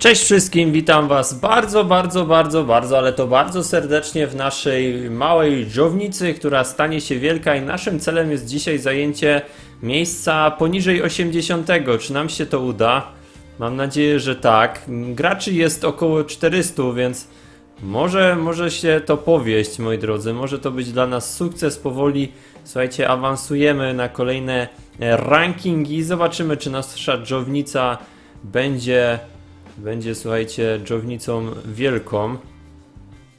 Cześć wszystkim, witam was bardzo, bardzo, bardzo, bardzo, ale to bardzo serdecznie w naszej małej dżownicy, która stanie się wielka i naszym celem jest dzisiaj zajęcie miejsca poniżej 80. Czy nam się to uda? Mam nadzieję, że tak. Graczy jest około 400, więc może, może się to powieść, moi drodzy. Może to być dla nas sukces. Powoli, słuchajcie, awansujemy na kolejne rankingi. Zobaczymy, czy nasza dżownica będzie, będzie, słuchajcie, dżownicą wielką.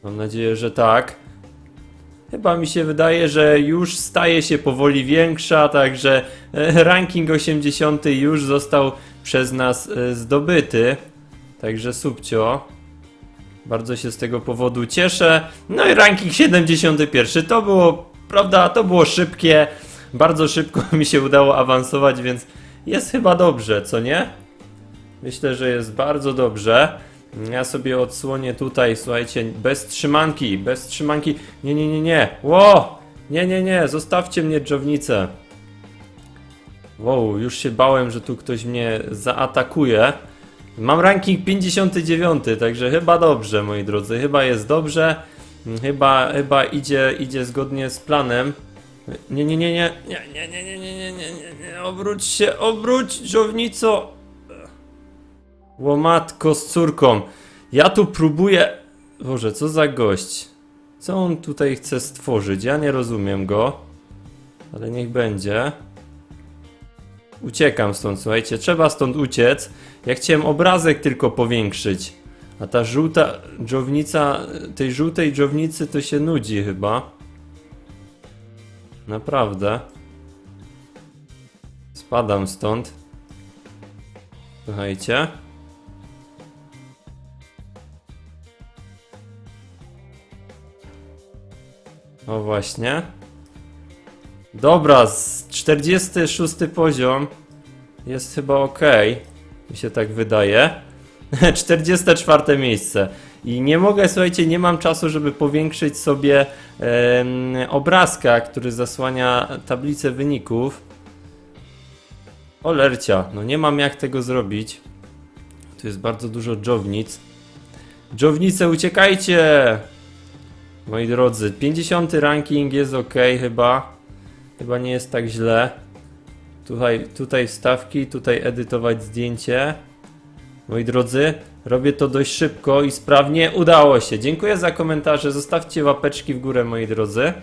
Mam nadzieję, że tak. Chyba mi się wydaje, że już staje się powoli większa, także e, ranking 80 już został przez nas e, zdobyty. Także subcio. Bardzo się z tego powodu cieszę. No i ranking 71. To było, prawda, to było szybkie. Bardzo szybko mi się udało awansować, więc jest chyba dobrze, co nie? Myślę, że jest bardzo dobrze. Ja sobie odsłonię tutaj, słuchajcie, bez trzymanki, bez trzymanki. Nie, nie, nie, nie. Ło! Nie, nie, nie, zostawcie mnie dżownicę. Wow, już się bałem, że tu ktoś mnie zaatakuje. Mam ranking 59, także chyba dobrze, moi drodzy. Chyba jest dobrze. Chyba, chyba idzie, idzie zgodnie z planem. Nie, nie, nie, nie, nie, nie, nie, nie, nie, nie, nie, nie, obróć się, obróć, żownico. Łomatko z córką. Ja tu próbuję. Boże, co za gość. Co on tutaj chce stworzyć? Ja nie rozumiem go. Ale niech będzie. Uciekam stąd, słuchajcie, trzeba stąd uciec. Ja chciałem obrazek tylko powiększyć. A ta żółta dżownica, tej żółtej dżownicy to się nudzi chyba. Naprawdę. Spadam stąd. Słuchajcie. O właśnie. Dobra, z 46 poziom jest chyba ok. Mi się tak wydaje. 44 miejsce. I nie mogę, słuchajcie, nie mam czasu, żeby powiększyć sobie em, obrazka, który zasłania tablicę wyników. Olercia, no nie mam jak tego zrobić. Tu jest bardzo dużo dżownic. Dżownice, uciekajcie! Moi drodzy, 50 ranking jest ok chyba. Chyba nie jest tak źle. Tutaj, tutaj wstawki, tutaj edytować zdjęcie. Moi drodzy, robię to dość szybko i sprawnie. Udało się. Dziękuję za komentarze. Zostawcie łapeczki w górę, moi drodzy.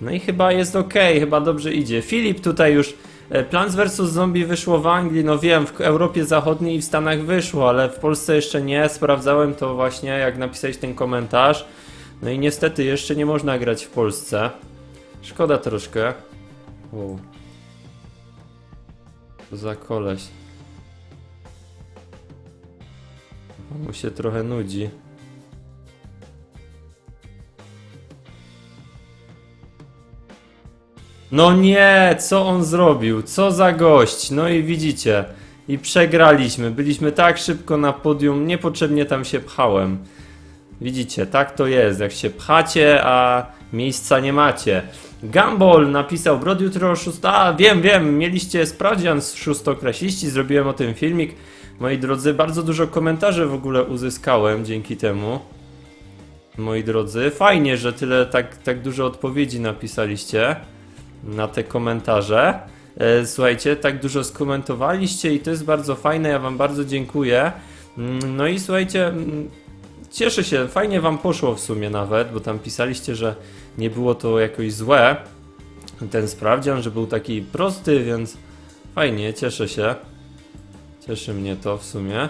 No i chyba jest ok, chyba dobrze idzie. Filip tutaj już. e, Plants vs. Zombie wyszło w Anglii, no wiem, w Europie Zachodniej i w Stanach wyszło, ale w Polsce jeszcze nie. Sprawdzałem to właśnie, jak napisać ten komentarz. No i niestety jeszcze nie można grać w Polsce. Szkoda troszkę. Wow. Za koleś. Mu się trochę nudzi. No nie, co on zrobił? Co za gość? No i widzicie. I przegraliśmy. Byliśmy tak szybko na podium, niepotrzebnie tam się pchałem. Widzicie, tak to jest. Jak się pchacie, a miejsca nie macie. Gumball napisał, Brod jutro szósta. A, wiem, wiem, mieliście sprawdzian z szóstoklasiści, zrobiłem o tym filmik. Moi drodzy, bardzo dużo komentarzy w ogóle uzyskałem dzięki temu. Moi drodzy, fajnie, że tyle, tak, tak dużo odpowiedzi napisaliście na te komentarze. E, Słuchajcie, tak dużo skomentowaliście i to jest bardzo fajne, ja wam bardzo dziękuję. Mm, No i słuchajcie, mm, cieszę się, fajnie wam poszło w sumie nawet, bo tam pisaliście, że nie było to jakoś złe, ten sprawdzian, że był taki prosty, więc fajnie, cieszę się. Cieszy mnie to w sumie.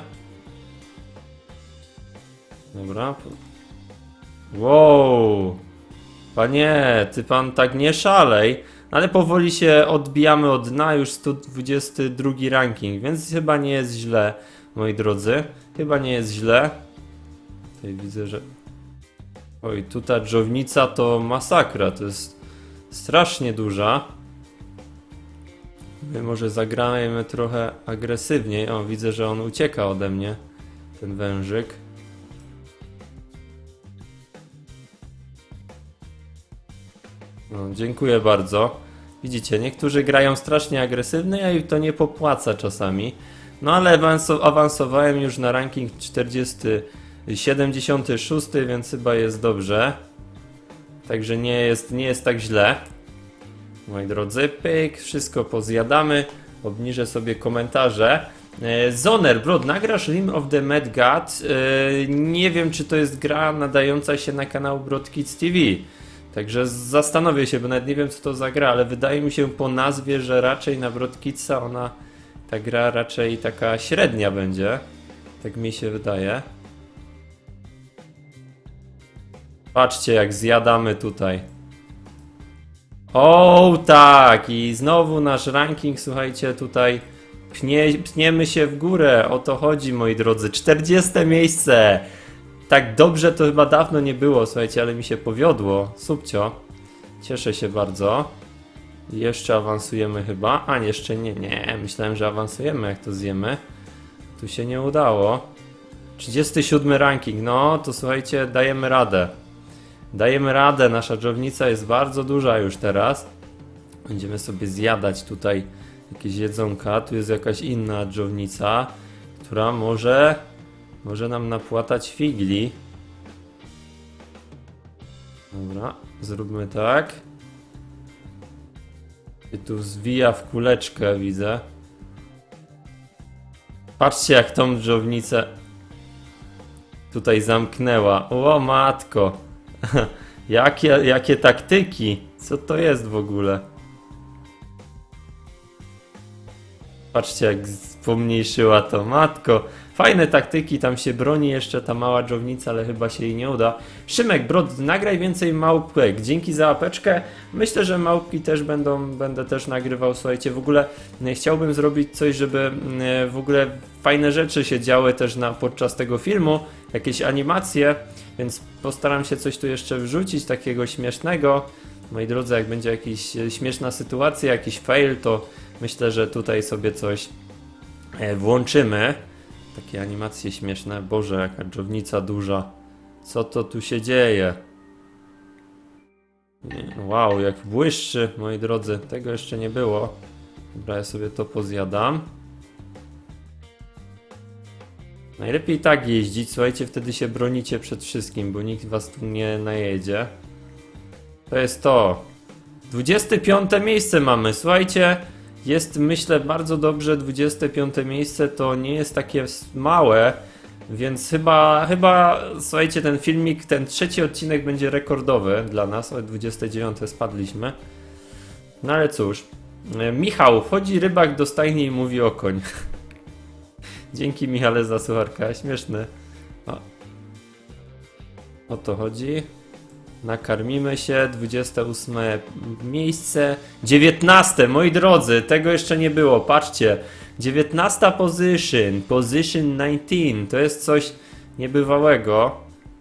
Dobra. Wow! Panie, ty pan tak nie szalej, ale powoli się odbijamy od dna, już 122 ranking, więc chyba nie jest źle, moi drodzy. Chyba nie jest źle. Tutaj widzę, że... Oj, tu ta dżownica to masakra, to jest strasznie duża. My może zagrajmy trochę agresywniej. O, widzę, że on ucieka ode mnie, ten wężyk. No, dziękuję bardzo. Widzicie, niektórzy grają strasznie agresywnie, a i to nie popłaca czasami. No ale awanso- awansowałem już na ranking 40, 76, więc chyba jest dobrze. Także nie jest, nie jest tak źle. Moi drodzy, pyk, wszystko pozjadamy. Obniżę sobie komentarze. E, Zoner, bro, nagrasz Rim of the Mad God. E, nie wiem, czy to jest gra nadająca się na kanał Broad Kids TV. Także zastanowię się, bo nawet nie wiem, co to za gra, ale wydaje mi się po nazwie, że raczej na Broad Kidsa ona, ta gra raczej taka średnia będzie. Tak mi się wydaje. Patrzcie, jak zjadamy tutaj. O, tak! I znowu nasz ranking, słuchajcie, tutaj pnie, pniemy się w górę. O to chodzi, moi drodzy. 40 miejsce! Tak dobrze to chyba dawno nie było, słuchajcie, ale mi się powiodło. Subcio. Cieszę się bardzo. Jeszcze awansujemy chyba. A, jeszcze nie, nie. Myślałem, że awansujemy, jak to zjemy. Tu się nie udało. 37 ranking. No, to słuchajcie, dajemy radę. Dajemy radę, nasza dżownica jest bardzo duża już teraz. Będziemy sobie zjadać tutaj jakieś jedzonka. Tu jest jakaś inna dżownica, która może, może nam napłatać figli. Dobra, zróbmy tak. I tu zwija w kuleczkę, widzę. Patrzcie, jak tą dżownicę tutaj zamknęła. O matko. jakie, jakie taktyki? Co to jest w ogóle? Patrzcie, jak pomniejszyła to. Matko. Fajne taktyki, tam się broni jeszcze ta mała dżownica, ale chyba się jej nie uda. Szymek, Brod, nagraj więcej małpek. Dzięki za apeczkę. Myślę, że małpki też będą, będę też nagrywał. Słuchajcie, w ogóle e, chciałbym zrobić coś, żeby e, w ogóle fajne rzeczy się działy też na, podczas tego filmu. Jakieś animacje, więc postaram się coś tu jeszcze wrzucić takiego śmiesznego. Moi drodzy, jak będzie jakaś e, śmieszna sytuacja, jakiś fail, to myślę, że tutaj sobie coś e, włączymy. Takie animacje śmieszne. Boże, jaka dżownica duża. Co to tu się dzieje? Wow, jak błyszczy, moi drodzy. Tego jeszcze nie było. Dobra, ja sobie to pozjadam. Najlepiej tak jeździć, słuchajcie, wtedy się bronicie przed wszystkim, bo nikt was tu nie najedzie. To jest to. 25 miejsce mamy, słuchajcie. Jest myślę bardzo dobrze, 25 miejsce to nie jest takie małe, więc chyba, chyba, słuchajcie, ten filmik, ten trzeci odcinek będzie rekordowy dla nas, o 29 spadliśmy. No ale cóż, E, Michał, wchodzi rybak do stajni i mówi o koń. Dzięki Michale za słucharka, śmieszne. O, o to chodzi. Nakarmimy się, 28 miejsce, 19, moi drodzy, tego jeszcze nie było, patrzcie, 19 position, position 19, to jest coś niebywałego,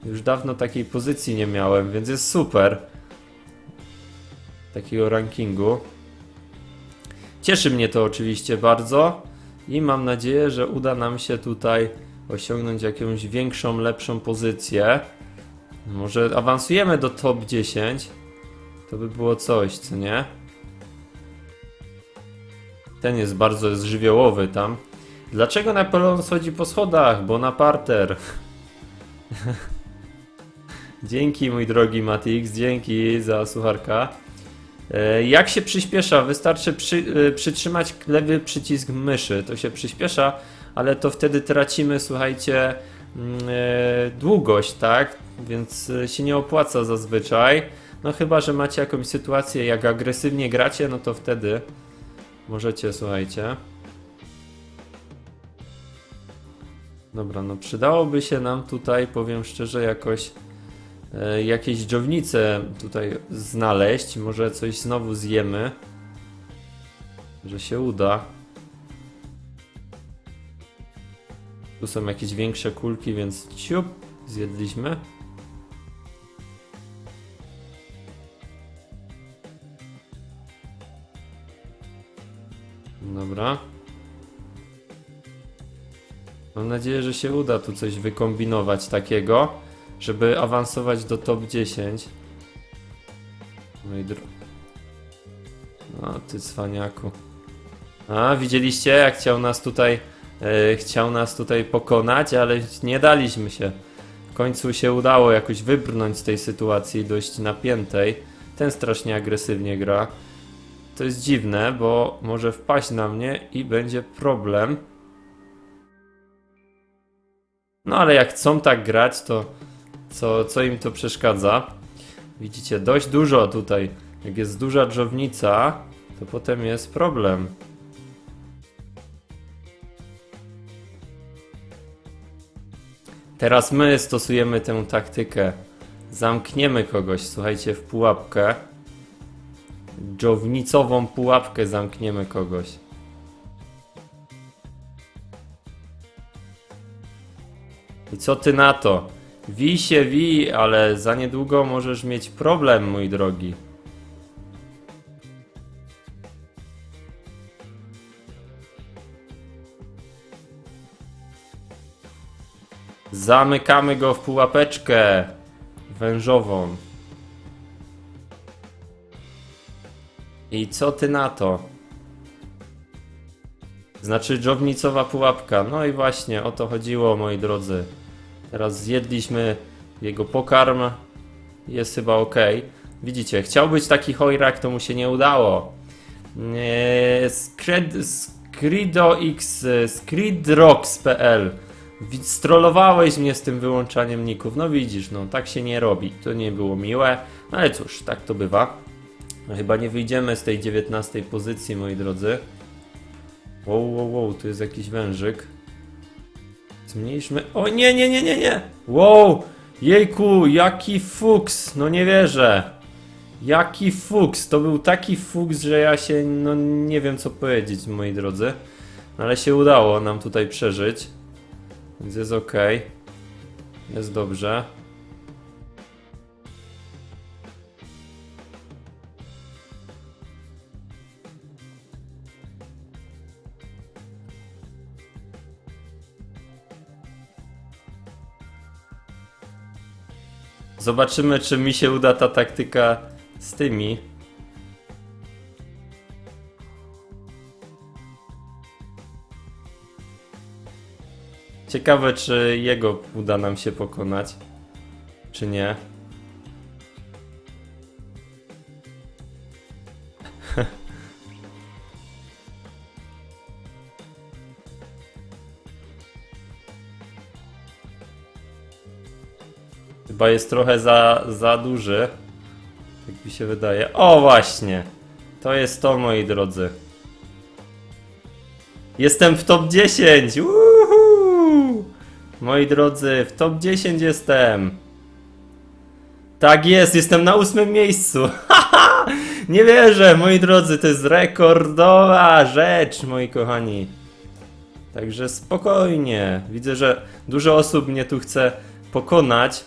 już dawno takiej pozycji nie miałem, więc jest super, takiego rankingu. Cieszy mnie to oczywiście bardzo i mam nadzieję, że uda nam się tutaj osiągnąć jakąś większą, lepszą pozycję. Może awansujemy do top 10. To by było coś, co nie? Ten jest bardzo jest żywiołowy tam. Dlaczego Napoleon schodzi po schodach? Bo na parter. dzięki mój drogi Matix, dzięki za słucharka. E, Jak się przyspiesza? Wystarczy przy, e, przytrzymać lewy przycisk myszy. To się przyspiesza, ale to wtedy tracimy, słuchajcie, mm, e, długość, tak? Więc e, się nie opłaca zazwyczaj. No chyba, że macie jakąś sytuację, jak agresywnie gracie, no to wtedy możecie, słuchajcie. Dobra, no przydałoby się nam tutaj, powiem szczerze, jakoś e, jakieś dżownice tutaj znaleźć. Może coś znowu zjemy. Że się uda. Tu są jakieś większe kulki, więc ciup, zjedliśmy. Mam nadzieję, że się uda tu coś wykombinować takiego, żeby awansować do top 10. No i. No ty cwaniaku. A, widzieliście jak chciał nas tutaj e, chciał nas tutaj pokonać, ale nie daliśmy się. W końcu się udało jakoś wybrnąć z tej sytuacji dość napiętej. Ten strasznie agresywnie gra. To jest dziwne, bo może wpaść na mnie i będzie problem. No ale jak chcą tak grać, to co, co im to przeszkadza? Widzicie, dość dużo tutaj. Jak jest duża dżownica, to potem jest problem. Teraz my stosujemy tę taktykę. Zamkniemy kogoś, słuchajcie, w pułapkę. Dżownicową pułapkę zamkniemy kogoś. Co ty na to? Wij się wij, ale za niedługo możesz mieć problem, mój drogi. Zamykamy go w pułapeczkę wężową. I co ty na to? Znaczy dżownicowa pułapka. No i właśnie o to chodziło, moi drodzy. Teraz zjedliśmy jego pokarm. Jest chyba ok. Widzicie, chciał być taki chojrak, to mu się nie udało. Skridox, Skridrox.pl Strollowałeś mnie z tym wyłączaniem ników. No widzisz, no tak się nie robi. To nie było miłe. No ale cóż, tak to bywa. No, chyba nie wyjdziemy z tej 19 pozycji, moi drodzy. Wow, wow, wow, tu jest jakiś wężyk. Zmniejszmy. O nie, nie, nie, nie, nie! Wow! Jejku, jaki fuks! No nie wierzę. Jaki fuks! To był taki fuks, że ja się, no nie wiem co powiedzieć, moi drodzy. No, ale się udało nam tutaj przeżyć. Więc jest ok. Jest dobrze. Zobaczymy, czy mi się uda ta taktyka z tymi. Ciekawe, czy jego uda nam się pokonać, czy nie. Chyba jest trochę za, za duży. Tak mi się wydaje. O, właśnie! To jest to, moi drodzy. Jestem w top 10! Uhu! Moi drodzy, w top 10 jestem! Tak jest, jestem na ósmym miejscu! Nie wierzę, moi drodzy, to jest rekordowa rzecz, moi kochani. Także spokojnie. Widzę, że dużo osób mnie tu chce pokonać,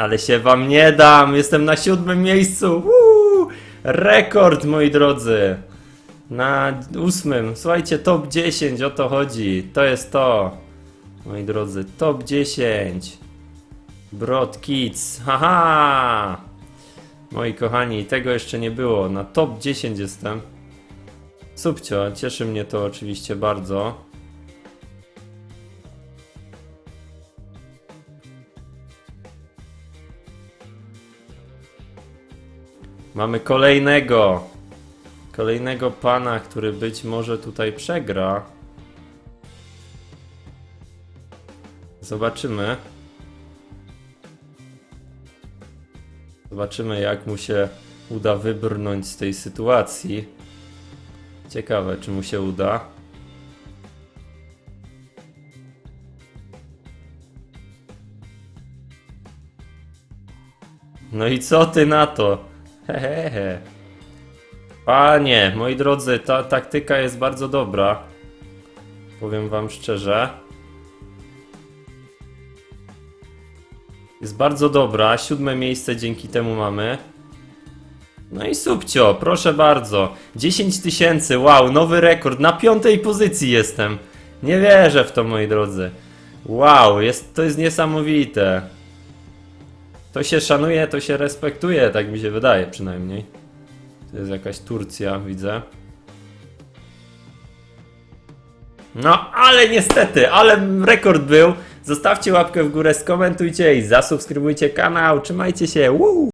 ale się wam nie dam. Jestem na siódmym miejscu. Woo! Rekord, moi drodzy. Na ósmym. Słuchajcie, top 10, o to chodzi. To jest to. Moi drodzy, top 10. Broad Kids. Haha! Moi kochani, tego jeszcze nie było. Na top 10 jestem. Subcio, cieszy mnie to oczywiście bardzo. Mamy kolejnego. Kolejnego pana, który być może tutaj przegra. Zobaczymy. Zobaczymy, jak mu się uda wybrnąć z tej sytuacji. Ciekawe, czy mu się uda. No i co ty na to? Hehehe. Panie, moi drodzy, ta taktyka jest bardzo dobra. Powiem wam szczerze. Jest bardzo dobra. Siódme miejsce dzięki temu mamy. No i subcio, proszę bardzo. 10 tysięcy, wow, nowy rekord. Na piątej pozycji jestem. Nie wierzę w to, moi drodzy. Wow, jest, to jest niesamowite. To się szanuje, to się respektuje, tak mi się wydaje przynajmniej. To jest jakaś Turcja, widzę. No, ale niestety, ale rekord był. Zostawcie łapkę w górę, skomentujcie i zasubskrybujcie kanał. Trzymajcie się. Woo!